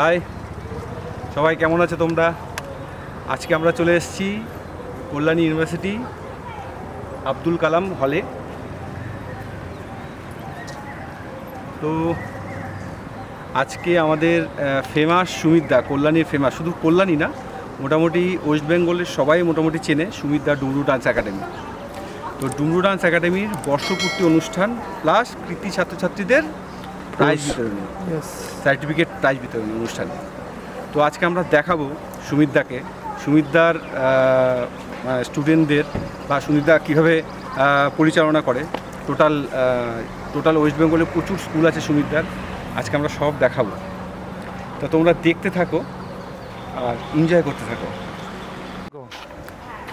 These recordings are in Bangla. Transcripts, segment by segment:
হাই সবাই কেমন আছো তোমরা? আজকে আমরা চলে এসেছি কল্যাণী ইউনিভার্সিটি আব্দুল কালাম হলে তো আজকে আমাদের ফেমাস সুমিতদা, কল্যাণীর ফেমাস শুধু কল্যাণী না, মোটামুটি ওয়েস্ট বেঙ্গলের সবাই মোটামুটি চেনে সুমিতদা ডুমরু ডান্স একাডেমি তো ডুমরু ডান্স একাডেমির বর্ষপূর্তি অনুষ্ঠান প্লাস কৃতি ছাত্রছাত্রীদের প্রাইজ বিতরণী। সার্টিফিকেট প্রাইজ বিতরণী অনুষ্ঠানে। তো আজকে আমরা দেখাবো সুমিতদাকে। সুমিতদার স্টুডেন্টদের বা সুমিতদা কীভাবে পরিচালনা করে। টোটাল টোটাল ওয়েস্ট বেঙ্গলে প্রচুর স্কুল আছে সুমিতদার। আজকে আমরা সব দেখাবো। তো তোমরা দেখতে থাকো আর এনজয় করতে থাকো।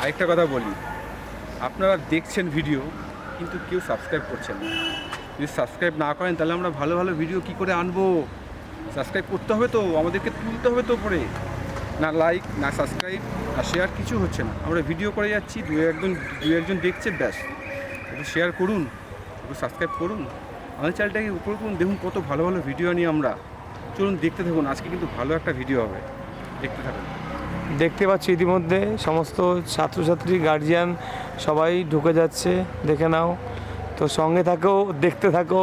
আরেকটা কথা বলি। আপনারা দেখছেন ভিডিও কিন্তু কেউ সাবস্ক্রাইব করছেন না। যদি সাবস্ক্রাইব না করেন, তাহলে আমরা ভালো ভালো ভিডিও কি করে আনব? সাবস্ক্রাইব করতে হবে তো, আমাদেরকে তুলতে হবে তো পরে না লাইক না সাবস্ক্রাইব না শেয়ার কিছু হচ্ছে না। আমরা ভিডিও করে যাচ্ছি, দু একজন দু একজন দেখছে, ব্যাস। একটু শেয়ার করুন, একটু সাবস্ক্রাইব করুন। আমাদের চ্যানেলটাকে উপরে করুন, দেখুন কত ভালো ভালো ভিডিও নিয়ে আমরা। চলুন দেখতে থাকুন, আজকে কিন্তু ভালো একটা ভিডিও হবে। দেখতে থাকুন। দেখতে পাচ্ছি ইতিমধ্যে সমস্ত ছাত্রছাত্রী গার্জিয়ান সবাই ঢুকে যাচ্ছে, দেখে নাও। তো সঙ্গে থাকো দেখতে থাকো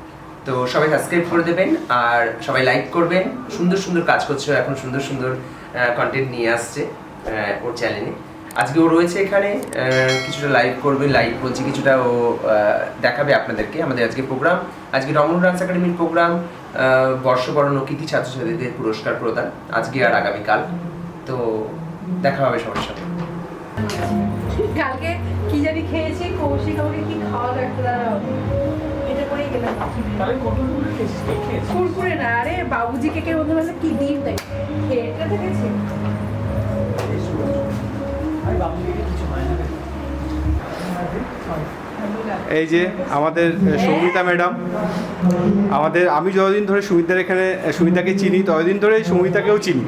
তো সবাই সাবস্ক্রাইব করে দেবেন আর সবাই লাইক করবেন। সুন্দর সুন্দর কাজ করছে, এখন সুন্দর সুন্দর কন্টেন্ট নিয়ে আসছে ওর চ্যানেলে আজকে ও রয়েছে এখানে কিছুটা লাইভ করবে লাইভ বলছি কিছুটা ও দেখাবে আপনাদেরকে আমাদের আজকে প্রোগ্রাম আজকে রমন ডান্স একাডেমির প্রোগ্রাম বর্ষবরণ কৃতি ছাত্রছাত্রীদের পুরস্কার প্রদান আজকে আর আগামীকাল। তো দেখা হবে সবার সাথে। কালকে কি জানি খেয়েছি, কৌশিক আমাকে কি খাওয়া লাগতো দাঁড়াও। কুরকুরে না, আরে বাবুজি কি দেয়? এটা দেখেছি এই যে আমাদের সৌমিতা ম্যাডাম, আমাদের, আমি যতদিন ধরে সুমিতার এখানে সুমিতাকে চিনি, ততদিন ধরে সৌমিতাকেও চিনি।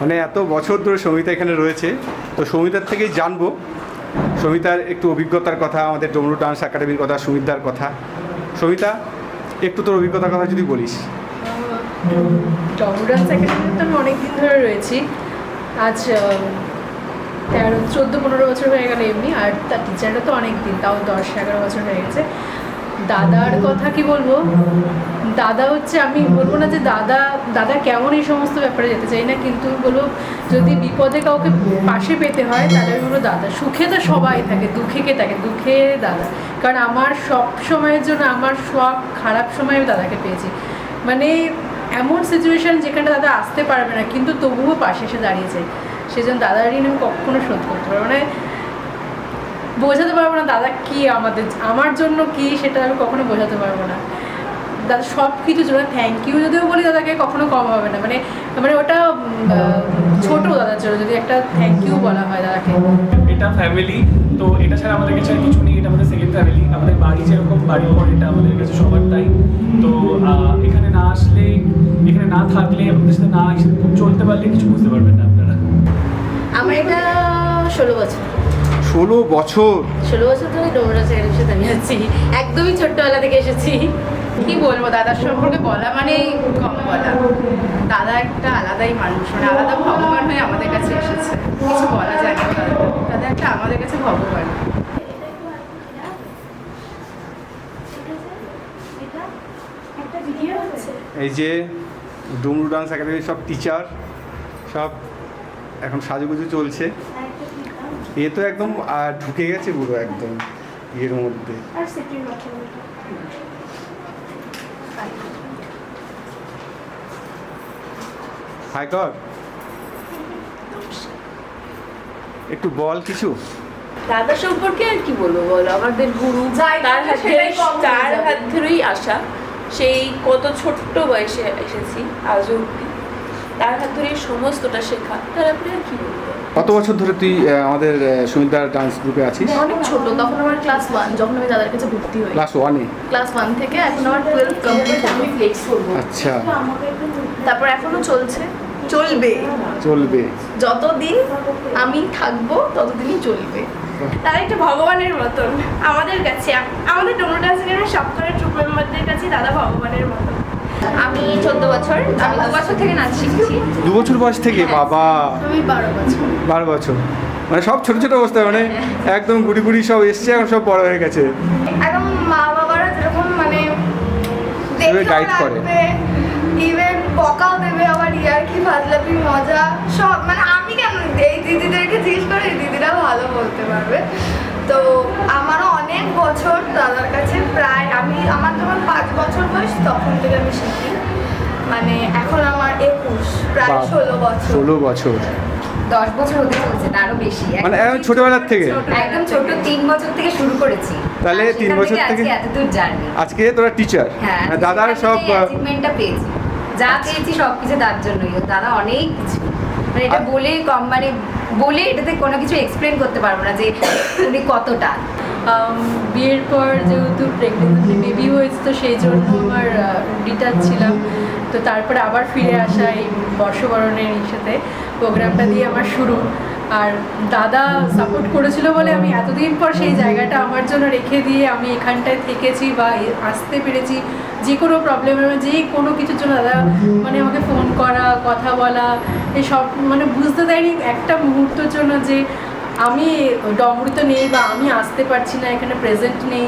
মানে এত বছর ধরে সৌমিতা এখানে রয়েছে। তো সৌমিতার থেকেই জানব। সমিতার একটু অভিজ্ঞতার কথা, আমাদের ডমরু ডান্স একাডেমির কথা, সুমিতার কথা। সৌমিতা একটু তোর অভিজ্ঞতার কথা যদি বলিস। আমি অনেকদিন ধরে রয়েছি। আজ তেরো, চোদ্দ, পনেরো বছর হয়ে গেল এমনি, আর তার টিচাররা তো অনেক দিন তাও দশ, এগারো বছর হয়ে গেছে। দাদার কথা কি বলব? দাদা হচ্ছে, আমি বলব না যে দাদা দাদা কেমন এই সমস্ত ব্যাপারে যেতে চাই না, কিন্তু বলব যদি বিপদে কাউকে পাশে পেতে হয়, তাহলে আমি বলব দাদা, সুখে তো সবাই থাকে, দুঃখে কে থাকে? দুঃখে দাদা। কারণ আমার সব সময়ের জন্য, আমার সব খারাপ সময় আমি দাদাকে পেয়েছি। মানে এমন সিচুয়েশন যেখানে দাদা আসতে পারবে না, কিন্তু তবুও পাশে এসে দাঁড়িয়েছে। সেজন্য দাদার ঋণ আমি কখনো শোধ করতে পারব না। বোঝাতে পারব না দাদা কি আমাদের আমার জন্য কি সেটা আমি কখনো বোঝাতে পারব না। দাদা সব কিছুর জন্য থ্যাংক ইউ যদিও বলি দাদাকে কখনো কম হবে না। মানে মানে ওটা ছোট দাদার জন্য যদি একটা থ্যাংক ইউ বলা হয় দাদাকে। এটা ফ্যামিলি তো এটা ছাড়া আমাদের কাছে আর কিছু নেই এটা আমাদের সেকেন্ড ফ্যামিলি আমাদের বাড়ি যেরকম বাড়ির পর এটা আমাদের কাছে সবার তাই। তো এখানে না আসলে এখানে না থাকলে আমাদের সাথে না চলতে পারলে কিছু বুঝতে পারবেন না আপনারা। আমার এটা ষোলো বছর। ষোলো বছর। ষোলো বছর ধরে ডোমরা চ্যানেলের সাথে আমি আছি। একদমই ছোট্টবেলা থেকে এসেছি। কি বলব দাদার সম্পর্কে বলা মানেই কম বলা। দাদা একটা আলাদাই মানুষ মানে আলাদা ভগবান হয়ে আমাদের কাছে এসেছে। কিছু বলা যায় না দাদা দাদা একটা আমাদের কাছে ভগবান। এই যে ডুমরু ডান্স একাডেমির সব টিচার সব এখন সাজুগুজু চলছে। এ তো একদম ঢুকে গেছে পুরো একদম এর মধ্যে। হাই কর। একটু বল কিছু। দাদা সম্পর্কে আর কি বলব বল? আমাদের গুরু যাই তার হাত সেটাই ধরে কম হয়ে তার হাত ধরেই আসা। সেই কত ছোট্ট বয়সে এসেছি আজও অব্দি তার হাত ধরেই সমস্তটা শেখা। তারপরে আর কি বলব? কত বছর ধরে তুই আমাদের সুমিতার ডান্স গ্রুপে আছিস? অনেক ছোট তখন আমার ক্লাস ওয়ান যখন আমি দাদার কাছে ভর্তি হই। ক্লাস ওয়ানে ক্লাস ওয়ান থেকে এখন আমার টুয়েলভ কমপ্লিট আমি ফ্লেক্স করব। আচ্ছা। তারপর এখনও চলছে। চলবে। চলবে। যতদিন আমি থাকব ততদিনই চলবে। তারা একটা ভগবানের মতন আমাদের কাছে আমাদের ডোমো ডান্স একাডেমির ট্রুপ মেম্বারদের কাছে দাদা ভগবানের মতন। আমি চোদ্দ বছর আমি দু বছর থেকে নাচ শিখছি। দু বছর বয়স থেকে? বাবা। আমি বারো বছর। বারো বছর। মানে সব ছোট ছোট অবস্থায় মানে একদম গুড়ি গুড়ি সব এসছে এখন সব বড় হয়ে গেছে। একদম মা বাবারা যেরকম মানে guide করে। ইভেন বকাও দেবে আবার ইয়ার কি ফাজলাপি মজা সব মানে আমি কেন এই দিদিদেরকে জিজ্ঞেস করে এই দিদিরা ভালো বলতে পারবে। তো আমারও অনেক বছর দাদার কাছে প্রায় আমি আমার যখন পাঁচ বছর বয়স তখন থেকে আমি শিখি। মানে এখন আমার একুশ প্রায় ষোলো বছর। ষোলো বছর। দশ বছর হতে চলছে তারও বেশি। মানে একদম ছোটবেলার থেকে? একদম ছোট তিন বছর থেকে শুরু করেছি। তাহলে তিন বছর আজকে থেকে- এতদূর জার্নি। আজকে তোরা টিচার হ্যাঁ দাদার সেখান সব অ্যাচিভমেন্টটা পেয়েছি। যা পেয়েছি সব কিছু তার জন্যই। দাদা অনেক কিছু। মানে এটা বলে কম মানে বলে এটাতে কোনো কিছু এক্সপ্লেন করতে পারব না যে উনি কতটা। বিয়ের পর যেহেতু প্রেগনেন্সি বেবি হয়েছে, তো সেই জন্য আমার ডিটাচ ছিলাম। তো তারপরে আবার ফিরে আসা এই বর্ষবরণের সাথে প্রোগ্রামটা দিয়ে আমার শুরু। আর দাদা সাপোর্ট করেছিল বলে আমি এতদিন পর সেই জায়গাটা আমার জন্য রেখে দিয়ে আমি এখানটায় থেকেছি বা আসতে পেরেছি। যে কোনো প্রবলেমের যে কোনো কিছুর জন্য দাদা মানে আমাকে ফোন করা, কথা বলা এসব মানে বুঝতে দেয়নি। একটা মুহূর্তের জন্য যে আমি ডমরুতে নেই বা আমি আসতে পারছি না, এখানে প্রেজেন্ট নেই,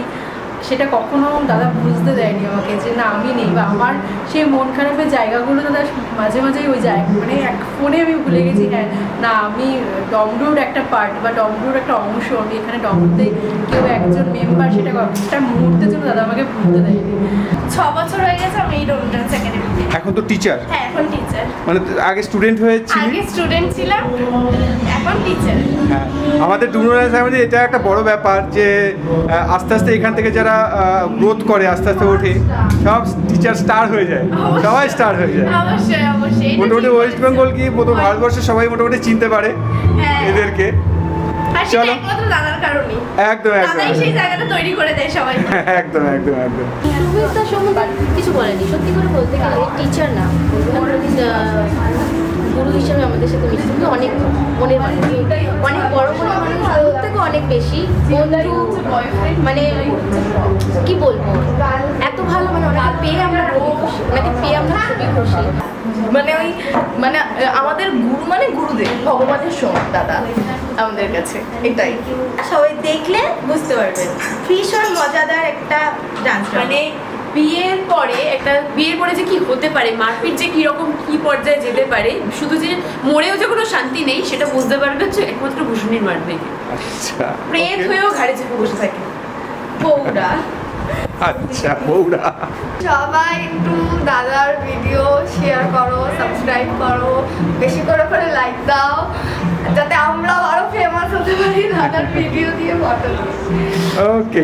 সেটা কখনো দাদা বুঝতে দেয়নি আমাকে যে না, আমি নেই বা আমার সেই মন খারাপের জায়গাগুলো দাদা মাঝে মাঝেই ওই জায়গা মানে এক ফোনে আমি ভুলে গেছি হ্যাঁ না, আমি ডমরুর একটা পার্ট বা ডমরুর একটা অংশ, আমি এখানে ডমরুতে কেউ একজন মেম্বার সেটা একটা মুহূর্তের জন্য দাদা আমাকে ভুলতে দেয়নি। ছ বছর হয়ে গেছে আমি এই একাডেমিতে এখন তো টিচার হ্যাঁ এখন টিচার মানে আগে স্টুডেন্ট হয়েছিলি আগে স্টুডেন্ট ছিলাম এখন টিচার হ্যাঁ আমাদের ডুমরাজ আমাদের এটা একটা বড় ব্যাপার যে আস্তে আস্তে এখান থেকে যারা গ্রোথ করে আস্তে আস্তে ওঠে সব টিচার স্টার হয়ে যায়। সবাই স্টার হয়ে যায়। অবশ্যই অবশ্যই। মোটামুটি ওয়েস্ট বেঙ্গল কি মতো ভারতবর্ষে সবাই মোটামুটি চিনতে পারে হ্যাঁ। এদেরকে। চলো। একদম একদম দাদাই সেই জায়গাটা তৈরি করে দেয় সবাই একদম একদম একদম। সুমিতা সম্বন্ধে কিছু বলেনি। সত্যি করে বলতে গেলে টিচার না। গুরু হিসেবে আমাদের সাথে মিশে কিন্তু অনেক মনের মানুষ। অনেক বড় মনের মানুষ ওর থেকে অনেক বেশি। বন্ধু মানে কি বলব? এত ভালো মানে ওনাকে পেয়ে আমরা খুবই খুশি ওনাকে পেয়ে আমরা খুবই খুশি। মানে ওই মানে আমাদের গুরু মানে গুরুদেব ভগবানের সমান দাদা আমাদের কাছে এটাই। সবাই দেখলে বুঝতে পারবেন। ভীষণ মজাদার একটা ডান্স মানে বিয়ের পরে একটা বিয়ের পরে যে কি হতে পারে মারপিট যে কি রকম কি পর্যায়ে যেতে পারে শুধু যে মরেও যে কোনো শান্তি নেই সেটা বুঝতে পারবে হচ্ছে একমাত্র ভূষণীর মার দেখে আচ্ছা প্রেত হয়েও ঘাড়ে চেপে বসে থাকে। বউরা। আচ্ছা বৌরা সবাই একটু দাদার ভিডিও শেয়ার করো সাবস্ক্রাইব করো বেশি করে করে লাইক দাও যাতে আমরাও আরও ফেমাস হতে পারি দাদার ভিডিও দিয়ে ফটো ওকে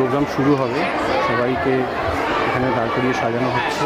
প্রোগ্রাম শুরু হবে। সবাইকে এখানে দাঁড় করিয়ে সাজানো হচ্ছে।